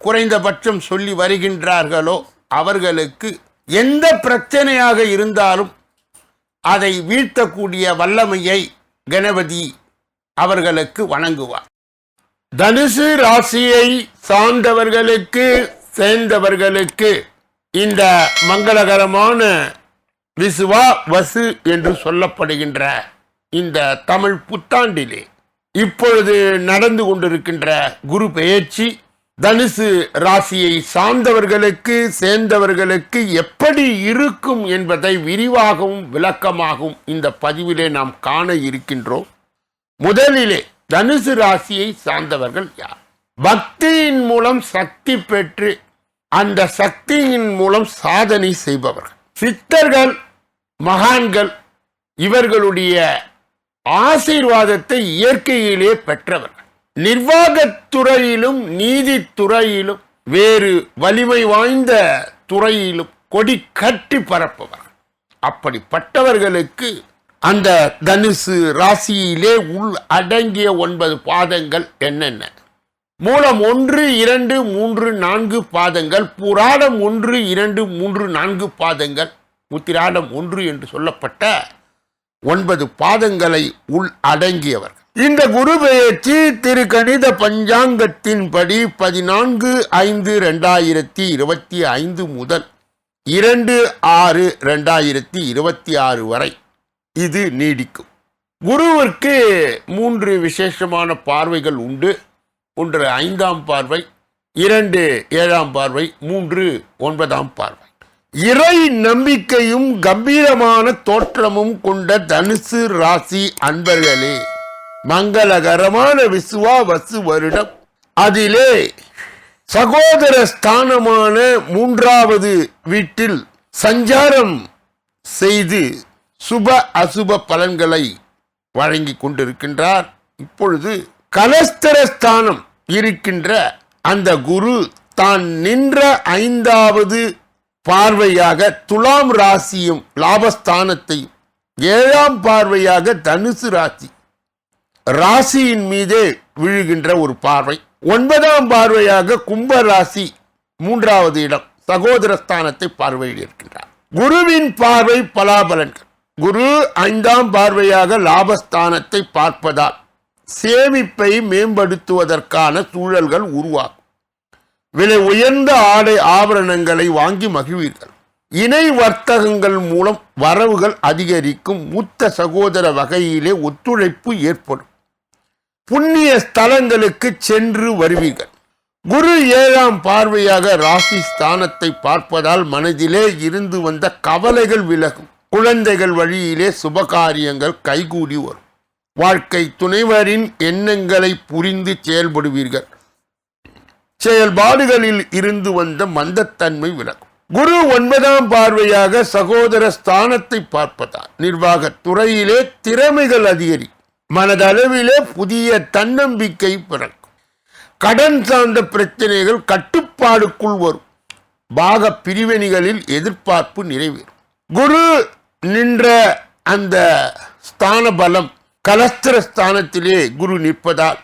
குறைந்தபட்சம் சொல்லி வருகின்றார்களோ அவர்களுக்கு எந்த பிரச்சனையாக இருந்தாலும் அதை வீழ்த்தக்கூடிய வல்லமையை கணபதி அவர்களுக்கு வணங்குவார். தனுசு ராசியை சார்ந்தவர்களுக்கு சேர்ந்தவர்களுக்கு இந்த மங்களகரமான விசுவா வசு என்று சொல்லப்படுகின்ற இந்த தமிழ் புத்தாண்டிலே இப்பொழுது நடந்து கொண்டிருக்கின்ற குரு பெயர்ச்சி தனுசு ராசியை சார்ந்தவர்களுக்கு சேர்ந்தவர்களுக்கு எப்படி இருக்கும் என்பதை விரிவாகவும் விளக்கமாகவும் இந்த பதிவிலே நாம் காண இருக்கின்றோம். முதலிலே தனுசு ராசியை சார்ந்தவர்கள் யார்? பக்தியின் மூலம் சக்தி பெற்று அந்த சக்தியின் மூலம் சாதனை செய்பவர்கள். சித்தர்கள் மகான்கள் இவர்களுடைய ஆசீர்வாதத்தை இயற்கையிலே பெற்றவர்கள். நிர்வாகத்துறையிலும் நீதித்துறையிலும் வேறு வலிமை வாய்ந்த துறையிலும் கொடி கட்டி பரப்பவர். அப்படிப்பட்டவர்களுக்கு அந்த தனுசு ராசியிலே உள் அடங்கிய ஒன்பது பாதங்கள் என்னென்ன? மூலம் ஒன்று இரண்டு மூன்று நான்கு பாதங்கள் புராடம் ஒன்று இரண்டு மூன்று நான்கு பாதங்கள் உத்திராடம் ஒன்று என்று சொல்லப்பட்ட ஒன்பது பாதங்களை உள் அடங்கியவர் இந்த குரு பெயர்ச்சி திரு கணித பஞ்சாங்கத்தின்படி பதினான்கு ஐந்து ரெண்டாயிரத்தி இருபத்தி ஐந்து முதல் இரண்டு ஆறு ரெண்டாயிரத்தி இருபத்தி ஆறு வரை இது நீடிக்கும். குருவிற்கு மூன்று விசேஷமான பார்வைகள் உண்டு. ஒன்று ஐந்தாம் பார்வை இரண்டு ஏழாம் பார்வை மூன்று ஒன்பதாம் பார்வை. இறை நம்பிக்கையும் கம்பீரமான தோற்றமும் கொண்ட தனுசு ராசி அன்பர்களே மங்களகரமான விசுவாவசு வருடம். அதிலே சகோதர ஸ்தானமான மூன்றாவது வீட்டில் சஞ்சாரம் செய்து சுப அசுப பலன்களை வழங்கி கொண்டிருக்கின்றார். இப்பொழுது கலஸ்தர ஸ்தானம் இருக்கின்ற அந்த குரு தான் நின்ற ஐந்தாவது பார்வையாக துலாம் ராசியும் லாபஸ்தானத்தையும் ஏழாம் பார்வையாக தனுசு ராசி ராசியின் மீதே விழுகின்ற ஒரு பார்வை. ஒன்பதாம் பார்வையாக கும்ப ராசி மூன்றாவது இடம் சகோதரஸ்தானத்தை பார்வையில் குருவின் பார்வை பலாபலன்கள். குரு ஐந்தாம் பார்வையாக லாபஸ்தானத்தை பார்ப்பதால் சேமிப்பை மேம்படுத்துவதற்கான சூழல்கள் உருவாகும். விலை உயர்ந்த ஆடை ஆபரணங்களை வாங்கி மகிழ்வீர்கள். இணை வர்த்தகங்கள் மூலம் வரவுகள் அதிகரிக்கும். மூத்த சகோதர வகையிலே ஒத்துழைப்பு ஏற்படும். புண்ணிய ஸ்தலங்களுக்கு சென்று வருவீர்கள். குரு ஏழாம் பார்வையாக ராசி ஸ்தானத்தை பார்ப்பதால் மனதிலே இருந்து வந்த கவலைகள் விலகும். குழந்தைகள் வழியிலே சுபகாரியங்கள் கைகூடி வரும். வாழ்க்கை துணைவரின் எண்ணங்களை புரிந்து செயல்படுவீர்கள். செயல்பாடுகளில் இருந்து வந்த மந்தத்தன்மை விலகும். குரு ஒன்பதாம் பார்வையாக சகோதர ஸ்தானத்தை பார்ப்பதால் நிர்வாகத் துறையிலே திறமைகள் அதிகரிக்கும். மனதளவிலே புதிய தன்னம்பிக்கை பிறக்கும். கடன் சார்ந்த பிரச்சனைகள் கட்டுப்பாடுக்குள் வரும். பாக பிரிவினைகளில் எதிர்பார்ப்பு நிறைவேறும். குரு நின்ற அந்த ஸ்தான பலம் கலஸ்திர ஸ்தானத்திலே குரு நிற்பதால்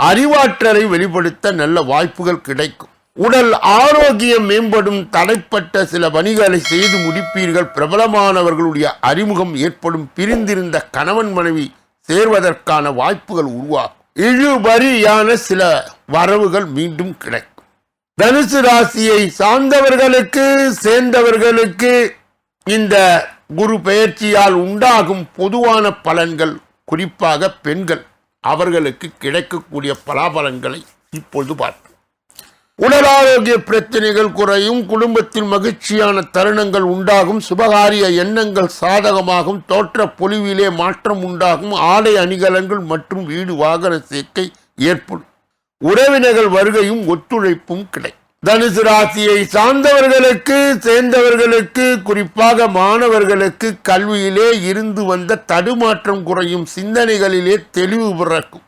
அறிவாற்றலை வெளிப்படுத்த நல்ல வாய்ப்புகள் கிடைக்கும். உடல் ஆரோக்கியம் மேம்படும் தடைப்பட்ட சில பணிகளை செய்து முடிப்பீர்கள். பிரபலமானவர்களுடைய அறிமுகம் ஏற்படும். பிரிந்திருந்த கணவன் மனைவி சேர்வதற்கான வாய்ப்புகள் உருவாகும். இழுபறியான சில வரவுகள் மீண்டும் கிடைக்கும். தனுசு ராசியை சார்ந்தவர்களுக்கு சேர்ந்தவர்களுக்கு இந்த குரு பெயர்ச்சியால் உண்டாகும் பொதுவான பலன்கள் குறிப்பாக பெண்கள் அவர்களுக்கு கிடைக்கக்கூடிய பலாபலன்களை இப்பொழுது பார்ப்போம். உடல் ஆரோக்கிய பிரச்சனைகள் குறையும் குடும்பத்தில் மகிழ்ச்சியான தருணங்கள் உண்டாகும் சுபகாரிய எண்ணங்கள் சாதகமாகும் தோற்ற பொலிவிலே மாற்றம் உண்டாகும் ஆடை அணிகலன்கள் மற்றும் வீடு வாகன சேர்க்கை ஏற்படும். உறவினர்கள் வருகையும் ஒத்துழைப்பும் கிடைக்கும் தனுசு ராசியை சார்ந்தவர்களுக்கு சேர்ந்தவர்களுக்கு குறிப்பாக மாணவர்களுக்கு கல்வியிலே இருந்து வந்த தடுமாற்றம் குறையும் சிந்தனைகளிலே தெளிவு பிறக்கும்.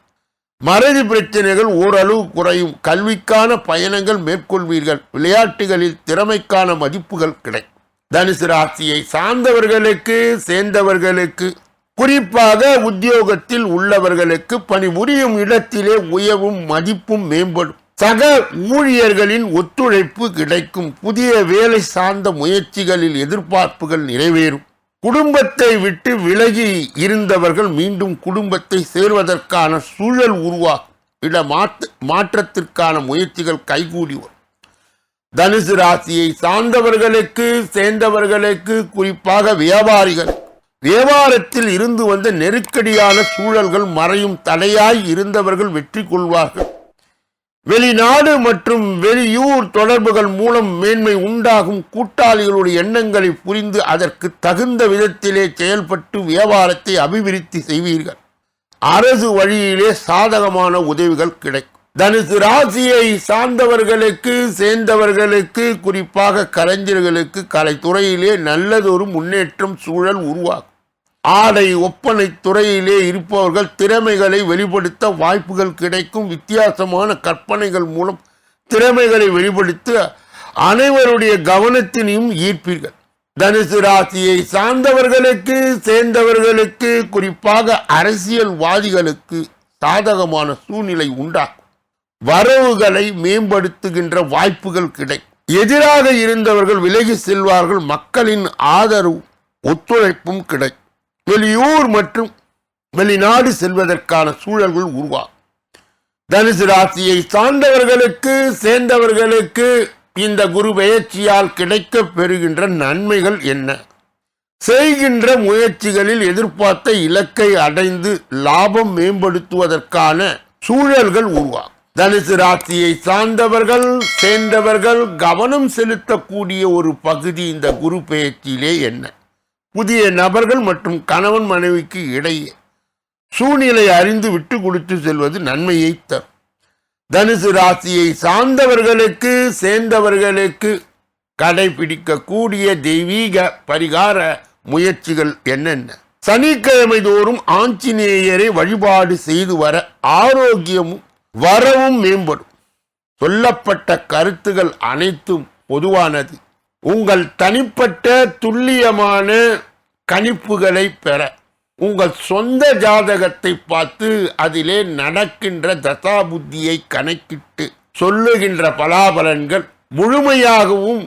மறதி பிரச்சனைகள் ஓரளவு குறையும். கல்விக்கான பயணங்கள் மேற்கொள்வீர்கள். விளையாட்டுகளில் திறமைக்கான மதிப்புகள் கிடைக்கும் தனுசு ராசியை சார்ந்தவர்களுக்கு சேர்ந்தவர்களுக்கு குறிப்பாக உத்தியோகத்தில் உள்ளவர்களுக்கு பணிபுரியும் இடத்திலே உயவும் மதிப்பும் மேம்படும். சக ஊழியர்களின் ஒத்துழைப்பு கிடைக்கும். புதிய வேலை சார்ந்த முயற்சிகளில் எதிர்பார்ப்புகள் நிறைவேறும். குடும்பத்தை விட்டு விலகி இருந்தவர்கள் மீண்டும் குடும்பத்தை சேர்வதற்கான சூழல் உருவாகும். இட மாற்று மாற்றத்திற்கான முயற்சிகள் கைகூடி வரும். தனுசு ராசியை சார்ந்தவர்களுக்கு சேர்ந்தவர்களுக்கு குறிப்பாக வியாபாரிகள் வியாபாரத்தில் இருந்து வந்த நெருக்கடியான சூழல்கள் மறையும் தடையாய் இருந்தவர்கள் வெற்றி கொள்வார்கள். வெளிநாடு மற்றும் வெளியூர் தொடர்புகள் மூலம் மேன்மை உண்டாகும் கூட்டாளிகளுடைய எண்ணங்களை புரிந்து அதற்கு தகுந்த விதத்திலே செயல்பட்டு வியாபாரத்தை அபிவிருத்தி செய்வீர்கள். அரசு வழியிலே சாதகமான உதவிகள் கிடைக்கும். தனுசு ராசியை சார்ந்தவர்களுக்கு சேர்ந்தவர்களுக்கு குறிப்பாக கலைஞர்களுக்கு கலைத்துறையிலே நல்லதொரு முன்னேற்றம் சூழல் உருவாகும் ஆடை ஒப்பனை துறையிலே இருப்பவர்கள் திறமைகளை வெளிப்படுத்த வாய்ப்புகள் கிடைக்கும். வித்தியாசமான கற்பனைகள் மூலம் திறமைகளை வெளிப்படுத்த அனைவருடைய கவனத்தினையும் ஈர்ப்பீர்கள். தனுசு ராசியை சார்ந்தவர்களுக்கு சேர்ந்தவர்களுக்கு குறிப்பாக அரசியல்வாதிகளுக்கு சாதகமான சூழ்நிலை உண்டாகும். வரவுகளை மேம்படுத்துகின்ற வாய்ப்புகள் கிடைக்கும். எதிராக இருந்தவர்கள் விலகி செல்வார்கள். மக்களின் ஆதரவு ஒத்துழைப்பும் கிடைக்கும். வெளியூர் மற்றும் வெளிநாடு செல்வதற்கான சூழல்கள் உருவாகும் தனுசு ராசியை சார்ந்தவர்களுக்கு சேர்ந்தவர்களுக்கு இந்த குரு பெயர்ச்சியால் கிடைக்கப் பெறுகின்ற நன்மைகள் என்ன? செய்கின்ற முயற்சிகளில் எதிர்பார்த்த இலக்கை அடைந்து லாபம் மேம்படுத்துவதற்கான சூழல்கள் உருவாகும் தனுசு ராசியை சார்ந்தவர்கள் சேர்ந்தவர்கள் கவனம் செலுத்தக்கூடிய ஒரு பகுதி இந்த குரு பெயர்ச்சியிலே என்ன? புதிய நபர்கள் மற்றும் கணவன் மனைவிக்கு இடையே சூழ்நிலை அறிந்து விட்டு கொடுத்து செல்வது நன்மையை தரும். தனுசு ராசியை சார்ந்தவர்களுக்கு சேர்ந்தவர்களுக்கு கடைபிடிக்கக்கூடிய தெய்வீக பரிகார முயற்சிகள் என்னென்ன? சனிக்கிழமை தோறும் ஆஞ்சநேயரை வழிபாடு செய்து வர ஆரோக்கியமும் வரவும் மேம்படும். சொல்லப்பட்ட கருத்துகள் அனைத்தும் பொதுவானது. உங்கள் தனிப்பட்ட துல்லியமான கணிப்புகளை பெற. உங்கள் சொந்த ஜாதகத்தை பார்த்து அதிலே நடக்கின்ற தசாபுத்தியை கணக்கிட்டு சொல்லுகின்ற பலாபலன்கள் முழுமையாகவும்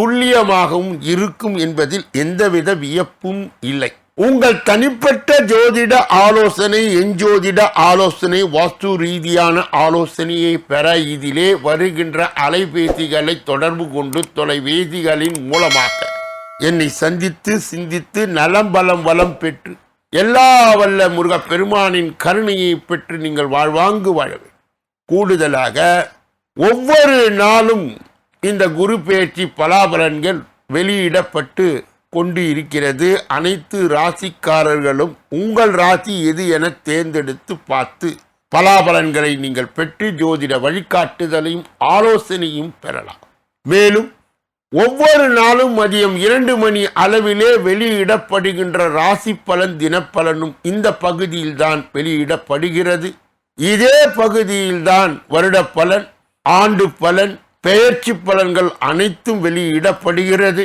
துல்லியமாகவும் இருக்கும் என்பதில் எந்தவித வியப்பும் இல்லை. உங்கள் தனிப்பட்ட ஜோதிட ஆலோசனை எஞ்சோதிட ஆலோசனை வாஸ்து ரீதியான ஆலோசனையை பெற இதிலே வருகின்ற அலைபேசிகளை தொடர்பு கொண்டு தொலைபேசிகளின் மூலமாக என்னை சந்தித்து சிந்தித்து நலம் பலம் வளம் பெற்று எல்லா வல்ல முருக பெருமானின் கருணையை பெற்று நீங்கள் வாழ்வாங்கு வாழவே கூடுதலாக ஒவ்வொரு நாளும் இந்த குரு பேச்சு பலாபலன்கள் வெளியிடப்பட்டு கொண்டு இருக்கிறது. அனைத்து ராசிக்காரர்களும் உங்கள் ராசி எது என தேர்ந்தெடுத்து பார்த்து பலாபலன்களை நீங்கள் பெற்று ஜோதிட வழிகாட்டுதலையும் ஆலோசனையும் பெறலாம். மேலும் ஒவ்வொரு நாளும் மதியம் இரண்டு மணி அளவிலே வெளியிடப்படுகின்ற ராசி பலன் தினப்பலனும் இந்த பகுதியில்தான் வெளியிடப்படுகிறது. இதே பகுதியில்தான் வருட பலன் ஆண்டு பலன் பெயர்ச்சி பலன்கள் அனைத்தும் வெளியிடப்படுகிறது.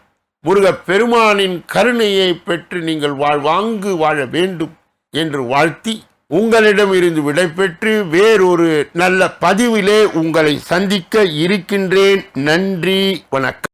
முருகப் பெருமானின் கருணையை பெற்று நீங்கள் வாழ்வாங்கு வாழ வேண்டும் என்று வாழ்த்தி உங்களிடம் இருந்து விடைபெற்று வேறொரு நல்ல பதிவிலே உங்களை சந்திக்க இருக்கின்றேன். நன்றி வணக்கம்.